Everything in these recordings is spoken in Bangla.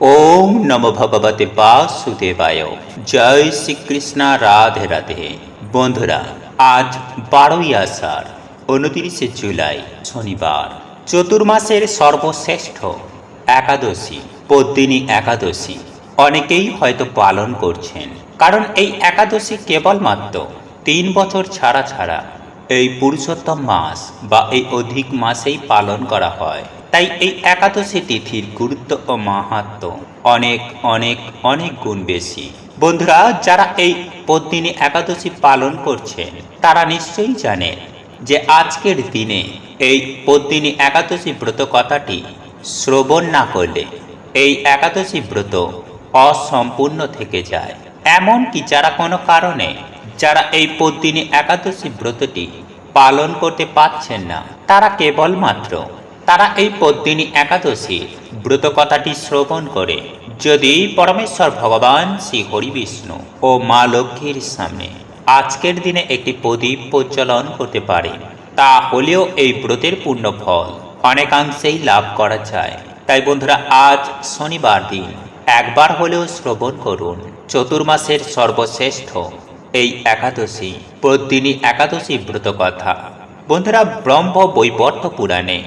ওম নম ভগবতে বাসুদেবায়। জয় শ্রীকৃষ্ণ রাধে রাধে। বন্ধুরা, আজ বারোই আষাঢ়, উনতিরিশে জুলাই, শনিবার, চতুর্মাসের সর্বশ্রেষ্ঠ একাদশী, পদ্মিনী একাদশী। অনেকেই হয়তো পালন করছেন, কারণ এই একাদশী কেবলমাত্র তিন বছর ছাড়া ছাড়া এই পুরুষোত্তম মাস বা এই অধিক মাসেই পালন করা হয়। তাই এই একাদশী তিথির গুরুত্ব ও মাহাত্ম অনেক অনেক অনেক গুণ বেশি। বন্ধুরা, যারা এই পদ্মিনী একাদশী পালন করছেন, তারা নিশ্চয়ই জানেন যে আজকের দিনে এই পদ্মিনী একাদশী ব্রত কথাটি শ্রবণ না করলে এই একাদশী ব্রত অসম্পূর্ণ থেকে যায়। এমনকি যারা কোনো কারণে যারা এই পদ্মিনী একাদশী ব্রতটি পালন করতে পারছেন না, তারা কেবলমাত্র তারা এই পদ্মিনী একাদশী ব্রত কথাটি শ্রবণ করে, যদি পরমেশ্বর ভগবান শ্রী হরি বিষ্ণু ও মা লক্ষ্মীর সামনে আজকের দিনে একটি প্রদীপ প্রজ্বলন করতে পারে, তা হলেও এই ব্রতের পূর্ণ ফল অনেকাংশেই লাভ করা যায়। তাই বন্ধুরা, আজ শনিবার দিন একবার হলেও শ্রবণ করুন চতুর্মাসের সর্বশ্রেষ্ঠ এই একাদশী প্রতিদিনই একাদশী ব্রত কথা বন্ধুরা, ব্রহ্ম বৈবর্ত পুরাণে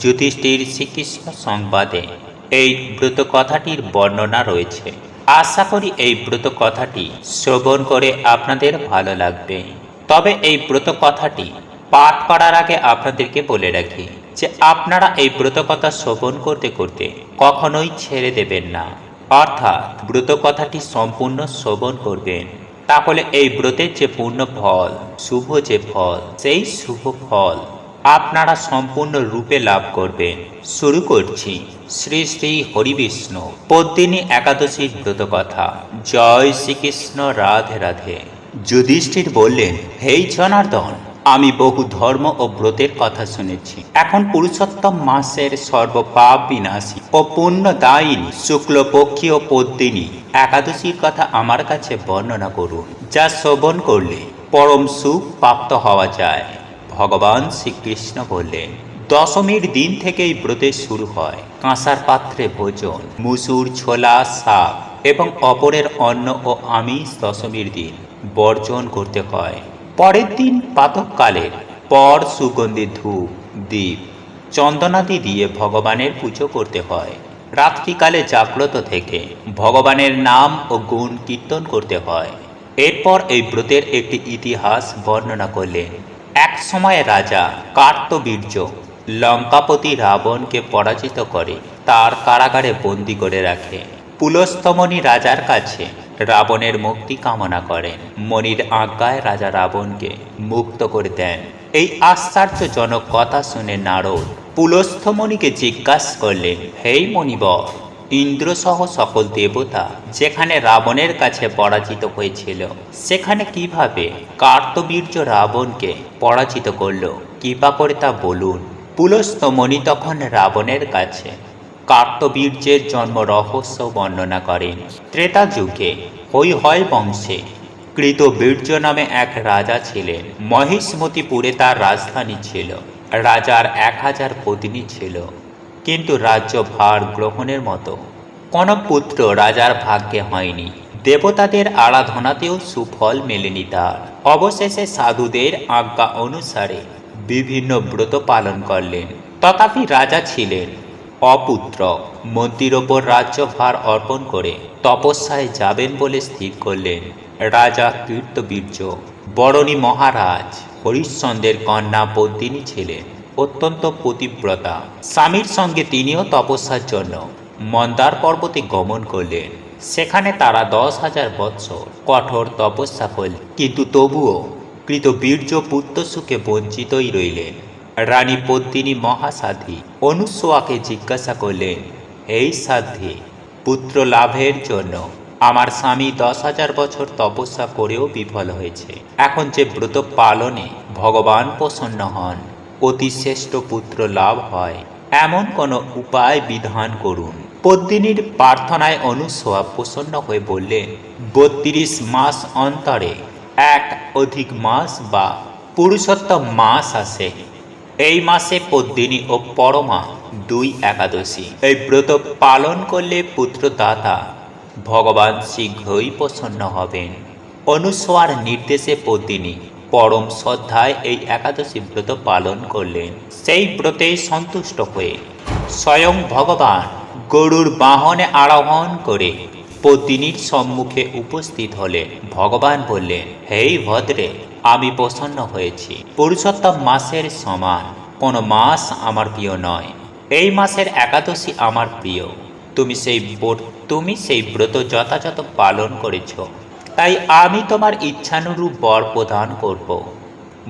যুধিষ্ঠির শ্রীকৃষ্ণ সংবাদে এই ব্রত কথাটির বর্ণনা রয়েছে। আশা করি এই ব্রত কথাটি শ্রবণ করে আপনাদের ভালো লাগবে। তবে এই ব্রত কথাটি পাঠ করার আগে আপনাদেরকে বলে রাখি যে আপনারা এই ব্রত কথা শ্রবণ করতে করতে কখনোই ছেড়ে দেবেন না। অর্থাৎ ব্রত কথাটি সম্পূর্ণ শ্রবণ করবেন। তাহলে এই ব্রতের যে পূর্ণ ফল, শুভ যে ফল, সেই শুভ ফল আপনারা সম্পূর্ণ রূপে লাভ করবেন। শুরু করছি। শ্রী শ্রী হরিবিষ্ণু। পদ্মিনী একাদশীর ব্রত কথা। জয় শ্রীকৃষ্ণ, রাধে রাধে। যুধিষ্ঠির বললেন, হেই জনার্দন, আমি বহু ধর্ম ও ব্রতের কথা শুনেছি। এখন পুরুষোত্তম মাসের সর্বপাপ বিনাশী ও পুণ্যদায়িনী শুক্লপক্ষী ও পদ্মিনী একাদশীর কথা আমার কাছে বর্ণনা করুন, যা শ্রবণ করলে পরম সুখ প্রাপ্ত হওয়া যায়। ভগবান শ্রীকৃষ্ণ বললেন, দশমীর দিন থেকেই ব্রতের শুরু হয়। কাঁসার পাত্রে ভোজন, মুসুর, ছোলা, শাক এবং অপরের অন্ন ও আমিষ দশমীর দিন বর্জন করতে হয়। পরের দিন প্রাতকালের পর সুগন্ধি ধূপ দ্বীপ চন্দনাদি দিয়ে ভগবানের পুজো করতে হয়। রাত্রিকালে জাগ্রত থেকে ভগবানের নাম ও গুণ কীর্তন করতে হয়। এরপর এই ব্রতের একটি ইতিহাস বর্ণনা করলেন এক সময় রাজা কার্তবীর্য লঙ্কাপতি রাবণকে পরাজিত করে তার কারাগারে বন্দি করে রাখে। পুলস্তমণি রাজার কাছে রাবণের মুক্তি কামনা করেন। মনির আজ্ঞায় রাজা রাবণকে মুক্ত করে দেন। এই আশ্চর্যজনক কথা শুনে নারদ পুলস্থমণিকে জিজ্ঞাসা করলেন, হেই মণিবর ইন্দ্রসহ সকল দেবতা যেখানে রাবণের কাছে পরাজিত হয়েছিল, সেখানে কীভাবে কার্তবীর্য রাবণকে পরাজিত করল, কৃপা করে তা বলুন। পুলস্তমণি তখন রাবণের কাছে কার্তবীর্যের জন্ম রহস্য বর্ণনা করেন। ত্রেতা যুগে হৈহয় বংশে কৃতবীর্য নামে এক রাজা ছিলেন। মহিষ্মতিপুরে তার রাজধানী ছিল। রাজার এক হাজার পত্নী ছিল। কিন্তু রাজ্য ভার গ্রহণের মতো। কোনো পুত্র রাজার ভাগ্যে হয়নি। দেবতাদের আরাধনাতেও সুফল মেলেনি তার। অবশেষে সাধুদের আজ্ঞা অনুসারে বিভিন্ন ব্রত পালন করলেন। তথাপি রাজা ছিলেন অপুত্র। মন্ত্রীর ওপর রাজ্যভার অর্পণ করে তপস্যায় যাবেন বলে স্থির করলেন রাজা কীর্তবীর্য বরণী মহারাজ হরিশ্চন্দ্রের কন্যা পদ্মিনী ছিলেন। অত্যন্ত পতিব্রতা স্বামীর সঙ্গে তিনিও তপস্যার জন্য মন্দার পর্বতে গমন করলেন। সেখানে তারা দশ হাজার বৎসর কঠোর তপস্যা করলেন কিন্তু তবুও কৃতবীর্য পুত্র সুখে বঞ্চিতই রইলেন। রানী পদ্মিনী মহাসাধী অনুসোয়াকে জিজ্ঞাসা করলেন, এই সাধ্যে পুত্র লাভের জন্য আমার স্বামী দশ হাজার বছর তপস্যা করেও বিফল হয়েছে। এখন যে ব্রত পালনে ভগবান প্রসন্ন হন। অতি শ্রেষ্ঠ পুত্র লাভ হয়। এমন কোনো উপায় বিধান করুন। পদ্মিনীর প্রার্থনায় অনুসোয়া প্রসন্ন হয়ে বললেন, বত্রিশ মাস অন্তরে এক অধিক মাস বা পুরুষোত্তম মাস আসে এই মাসে পদ্মিনী ও পরমা দুই একাদশী। এই ব্রত পালন করলে পুত্রদাতা ভগবান শীঘ্রই প্রসন্ন হবেন। অনুসোয়ার নির্দেশে পদ্মিনী পরম শ্রদ্ধায় এই একাদশী ব্রত পালন করলেন। সেই ব্রতে সন্তুষ্ট হয়ে স্বয়ং ভগবান গরুর বাহনে আরোহণ করে পদ্মিনীর সম্মুখে উপস্থিত হলে ভগবান বললেন হেই ভদ্রে, আমি প্রসন্ন হয়েছি। পুরুষোত্তম মাসের সমান, কোনো মাস আমার প্রিয় নয়। এই মাসের একাদশী আমার প্রিয়। তুমি সেই তুমি সেই ব্রত যথাযথ পালন করেছ। তাই আমি তোমার ইচ্ছানুরূপ বর প্রদান করব।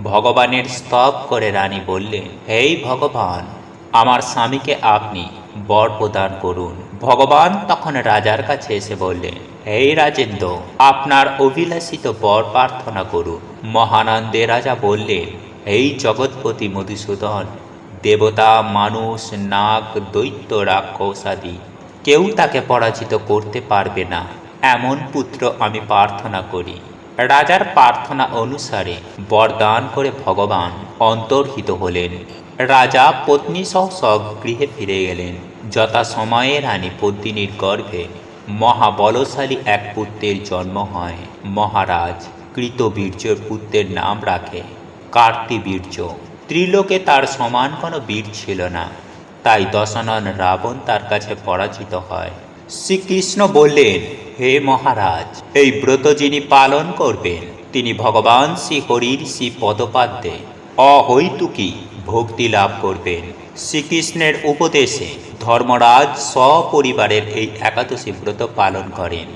ভগবানের স্তব করে রানী বললেন হেই ভগবান, আমার স্বামীকে আপনি বর প্রদান করুন। ভগবান তখন রাজার কাছে এসে বললেন হেই রাজেন্দ্র, আপনার অভিলাষিত বর প্রার্থনা করুন। মহানন্দে রাজা বললেন এই জগৎপতি মধুসূদন, দেবতা, মানুষ, নাগ, দৈত্য রাক্ষসাদি কেউ তাকে পরাজিত করতে পারবে না। এমন পুত্র আমি প্রার্থনা করি। রাজার প্রার্থনা অনুসারে বরদান করে ভগবান অন্তর্হিত হলেন। রাজা পত্নী সহ স্বগৃহে ফিরে গেলেন। যথা সময়ে রানী পদ্মিনীর গর্ভে মহাবলশালী এক পুত্রের জন্ম হয়। মহারাজ কৃতবীর্যর পুত্রের নাম রাখে কার্তিবীর্য। ত্রিলোকে তার সমান কোনো বীর ছিল না। তাই দশানন রাবণ তার কাছে পরাজিত হয়। শ্রীকৃষ্ণ বললেন হে মহারাজ, এই ব্রত যিনি পালন করবেন, তিনি ভগবান শ্রী হরির শ্রী পদপাদ্যে অহৈতুকী ভক্তি লাভ করবেন। শ্রীকৃষ্ণের উপদেশে ধর্মরাজ সপরিবারের এই একাদশী ব্রত পালন করেন।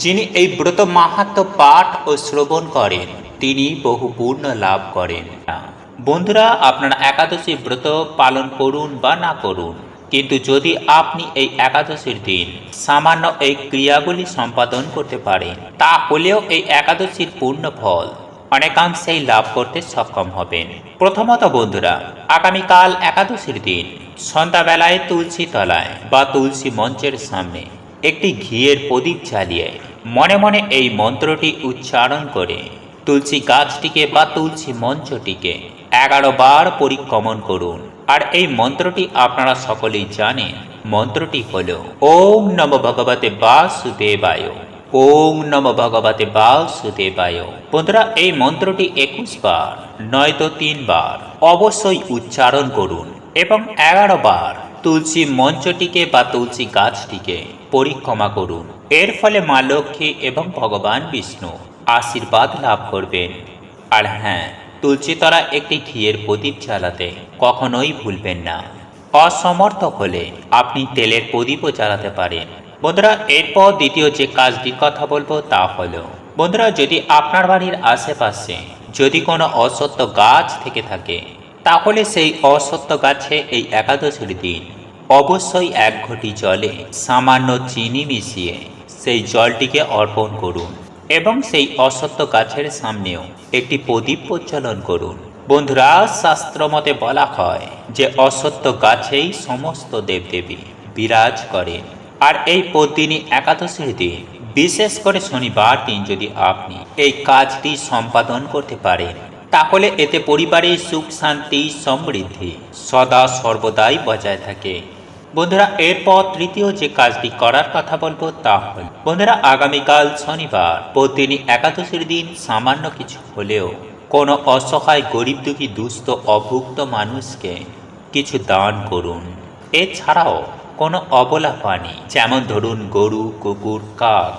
যিনি এই ব্রত মাহাত্ম পাঠ ও শ্রবণ করেন, তিনি বহু পূর্ণ লাভ করেন। বন্ধুরা, আপনারা একাদশী ব্রত পালন করুন বা না করুন কিন্তু যদি আপনি এই একাদশীর দিন সামান্য এই ক্রিয়াগুলি সম্পাদন করতে পারেন তা হলেও এই একাদশীর পূর্ণ ফল অনেকাংশেই লাভ করতে সক্ষম হবেন। প্রথমত বন্ধুরা, আগামীকাল একাদশীর দিন সন্ধ্যাবেলায় তুলসী তলায় বা তুলসী মঞ্চের সামনে একটি ঘিয়ের প্রদীপ জ্বালিয়ে মনে মনে এই মন্ত্রটি উচ্চারণ করে তুলসী গাছটিকে বা তুলসী মঞ্চটিকে এগারো বার পরিক্রমণ করুন। আর এই মন্ত্রটি আপনারা সকলেই জানেন। মন্ত্রটি হল, ওম নম ভগবতে বাসুদেবায়। ওম নম ভগবতে বাসুদেবায়। বন্ধুরা, এই মন্ত্রটি একুশ বার, নয়তো তিনবার অবশ্যই উচ্চারণ করুন এবং এগারো বার তুলসী মঞ্চটিকে বা তুলসী গাছটিকে পরিক্রমা করুন। এর ফলে মা লক্ষ্মী এবং ভগবান বিষ্ণু আশীর্বাদ লাভ করবেন। আর হ্যাঁ তুলসীতলা একটি ঘিয়ের প্রদীপ জ্বালাতে কখনোই ভুলবেন না। অসমর্থ হলে আপনি তেলের প্রদীপও জ্বালাতে পারেন। বন্ধুরা, এরপর দ্বিতীয় যে কাজটির কথা বলব তা হলো, বন্ধুরা, যদি আপনার বাড়ির আশেপাশে যদি কোনো অসত্য গাছ থেকে থাকে, তাহলে সেই অসত্য গাছে এই একাদশীর দিন অবশ্যই এক ঘটি জলে সামান্য চিনি মিশিয়ে সেই জলটিকে অর্পণ করুন। এবং সেই অসত্য গাছের সামনেও একটি প্রদীপ প্রজ্বলন করুন। বন্ধুরা, শাস্ত্র মতে বলা হয় যে অসত্য গাছেই সমস্ত দেবদেবী বিরাজ করেন। আর এই পদ্মিনী একাদশীর দিন, বিশেষ করে শনিবার দিন যদি আপনি এই কাজটি সম্পাদন করতে পারেন, তাহলে এতে পরিবারের সুখ শান্তি সমৃদ্ধি সদা সর্বদাই বজায় থাকে। বন্ধুরা, এরপর তৃতীয় যে কাজটি করার কথা বলব তা হল, বন্ধুরা, আগামীকাল শনিবার প্রতিদিনই একাদশীর দিন সামান্য কিছু হলেও কোনো অসহায়, গরিব দুঃখী, দুস্থ, অভুক্ত মানুষকে কিছু দান করুন। এছাড়াও কোনো অবলা প্রাণী যেমন ধরুন গরু, কুকুর, কাক,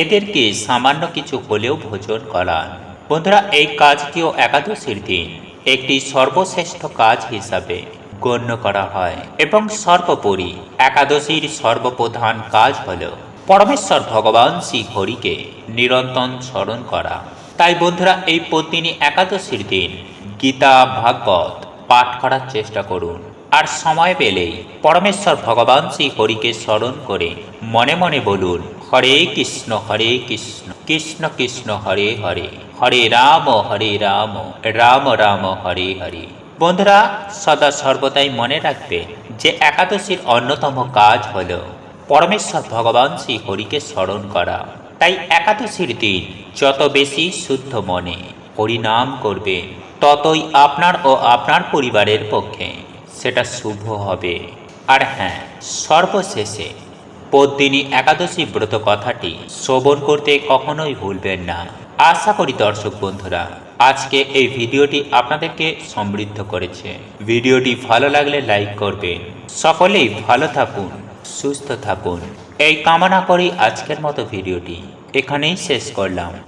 এদেরকে সামান্য কিছু হলেও ভোজন করান। বন্ধুরা, এই কাজটিও একাদশীর দিন একটি সর্বশ্রেষ্ঠ কাজ হিসাবে গণ্য করা হয় এবং সর্বোপরি একাদশীর সর্বপ্রধান কাজ হল পরমেশ্বর ভগবান শ্রী হরিকে নিরন্তন স্মরণ করা। তাই বন্ধুরা, এই পদ্মিনী একাদশীর দিন গীতা, ভাগবত পাঠ করার চেষ্টা করুন। আর সময় পেলেই পরমেশ্বর ভগবান শ্রী হরিকে স্মরণ করে মনে মনে বলুন, হরে কৃষ্ণ হরে কৃষ্ণ কৃষ্ণ কৃষ্ণ, হরে হরে হরে রাম হরে রাম রাম রাম, হরে হরে। বন্ধুরা, সদা সর্বদাই মনে রাখবে যে একাদশীর অন্যতম কাজ হল পরমেশ্বর ভগবান শ্রী হরিকে স্মরণ করা। তাই একাদশীর দিন যত বেশি শুদ্ধ মনে হরিনাম করবেন ততই আপনার ও আপনার পরিবারের পক্ষে সেটা শুভ হবে। আর হ্যাঁ সর্বশেষে পদ্মিনী একাদশী ব্রত কথাটি শ্রবণ করতে কখনোই ভুলবেন না। আশা করি দর্শক বন্ধুরা আজকে এই ভিডিওটি আপনাদেরকে সমৃদ্ধ করেছে। ভিডিওটি ভালো লাগলে লাইক করবেন। সকলেই ভালো থাকুন, সুস্থ থাকুন। এই কামনা করি আজকের মতো ভিডিওটি। এখানেই শেষ করলাম।